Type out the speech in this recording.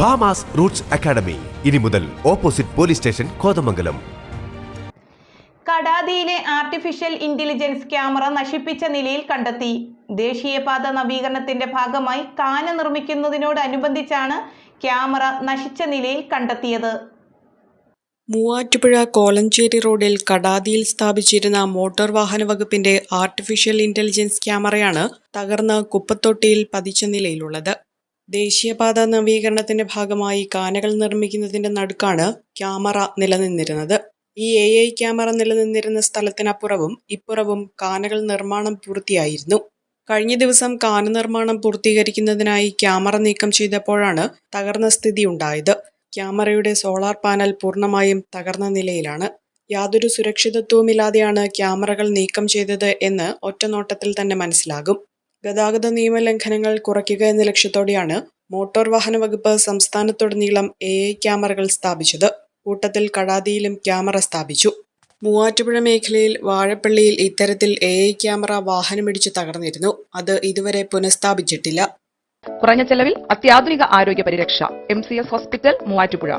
ഭാമാസ് Roots academy ഇനി മുതൽ opposite police station Kothamangalam. കടാതിയിലെ ആർട്ടിഫിഷ്യൽ ഇന്റലിജൻസ് ക്യാമറ നശിപ്പിച്ച നിലയിൽ കണ്ടെത്തി. ദേശീയപാത നവീകരണത്തിന്റെ ഭാഗമായി കാന നിർമ്മിക്കുന്നതിനോടനുബന്ധിച്ചാണ് ക്യാമറ നശിച്ച നിലയിൽ കണ്ടെത്തിയത്. മൂവാറ്റുപുഴ കോലഞ്ചേരി റോഡിൽ കടാതിയിൽ സ്ഥാപിച്ചിരുന്ന മോട്ടോർ വാഹന വകുപ്പിന്റെ ആർട്ടിഫിഷ്യൽ ഇന്റലിജൻസ് ക്യാമറയാണ് തകർന്ന് കുപ്പത്തൊട്ടിയിൽ പതിച്ച നിലയിലുള്ളത്. ദേശീയപാത നവീകരണത്തിന്റെ ഭാഗമായി കാനകൾ നിർമ്മിക്കുന്നതിന്റെ നടുക്കാണ് ക്യാമറ നിലനിന്നിരുന്നത്. ഈ എ ഐ ക്യാമറ നിലനിന്നിരുന്ന സ്ഥലത്തിനപ്പുറവും ഇപ്പുറവും കാനകൾ നിർമ്മാണം പൂർത്തിയായിരുന്നു. കഴിഞ്ഞ ദിവസം കാന നിർമ്മാണം പൂർത്തീകരിക്കുന്നതിനായി ക്യാമറ നീക്കം ചെയ്തപ്പോഴാണ് തകർന്ന സ്ഥിതി ഉണ്ടായത്. ക്യാമറയുടെ സോളാർ പാനൽ പൂർണമായും തകർന്ന നിലയിലാണ്. യാതൊരു സുരക്ഷിതത്വവുമില്ലാതെയാണ് ക്യാമറകൾ നീക്കം ചെയ്തത് എന്ന് ഒറ്റനോട്ടത്തിൽ തന്നെ മനസ്സിലാകും. ഗതാഗത നിയമലംഘനങ്ങൾ കുറയ്ക്കുക എന്ന ലക്ഷ്യത്തോടെയാണ് മോട്ടോർ വാഹന വകുപ്പ് സംസ്ഥാനത്തുടനീളം എ ഐ ക്യാമറകൾ സ്ഥാപിച്ചത്. കൂട്ടത്തിൽ കടാതിയിലും ക്യാമറ സ്ഥാപിച്ചു. മൂവാറ്റുപുഴ മേഖലയിൽ വാഴപ്പള്ളിയിൽ ഇത്തരത്തിൽ എ ഐ ക്യാമറ വാഹനമിടിച്ചു തകർന്നിരുന്നു. അത് ഇതുവരെ പുനഃസ്ഥാപിച്ചിട്ടില്ല. കുറഞ്ഞ ചെലവിൽ അത്യാധുനിക ആരോഗ്യ പരിരക്ഷ. M C S hospital Muvattupuzha.